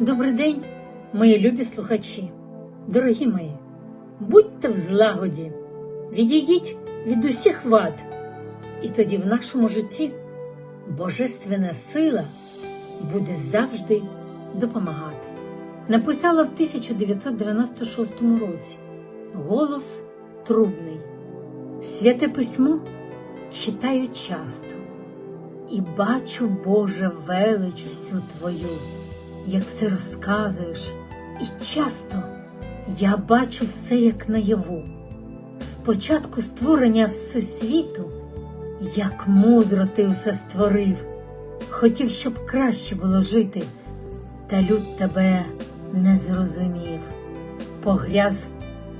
Добрий день, мої любі слухачі, дорогі мої, будьте в злагоді, відійдіть від усіх вад, і тоді в нашому житті Божественна сила буде завжди допомагати. Написала в 1996 році. Голос трубний. Святе письмо читаю часто. І бачу, Боже, велич всю Твою як все розказуєш, і часто я бачу все як наяву. Спочатку створення всесвіту, як мудро ти все створив, хотів, щоб краще було жити, та люд тебе не зрозумів, погряз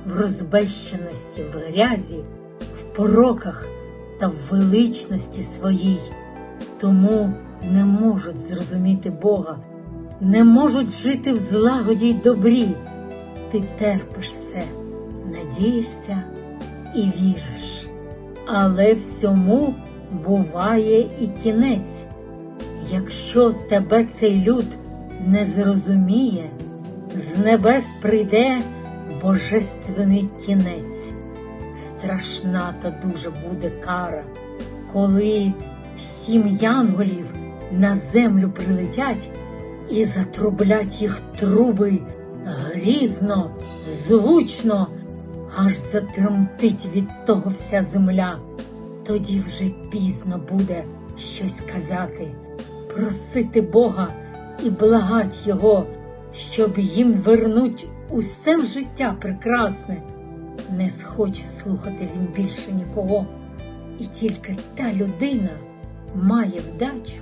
в розбещеності, в грязі, в пороках та в величності своїй, тому не можуть зрозуміти Бога не можуть жити в злагоді й добрі. Ти терпиш все, надієшся і віриш. Але всьому буває і кінець. Якщо тебе цей люд не зрозуміє, з небес прийде божественний кінець. Страшна та дуже буде кара, коли сім янголів на землю прилетять і затрублять їх труби грізно, звучно, аж затремтить від того вся земля. Тоді вже пізно буде щось казати, просити Бога і благать Його, щоб їм вернуть усе в життя прекрасне. Не схоче слухати він більше нікого, і тільки та людина має вдачу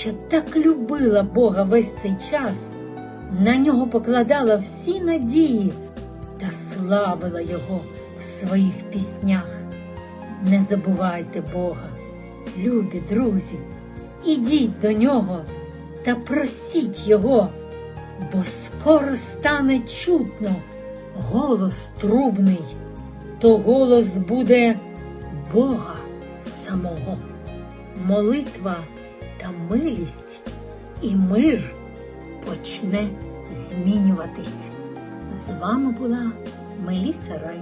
що так любила Бога весь цей час, на нього покладала всі надії та славила Його в своїх піснях. Не забувайте Бога, любі друзі, ідіть до нього та просіть Його, бо скоро стане чутно голос трубний, то голос буде Бога самого. Молитва та милість і мир почне змінюватись. З вами була Меліса Рай.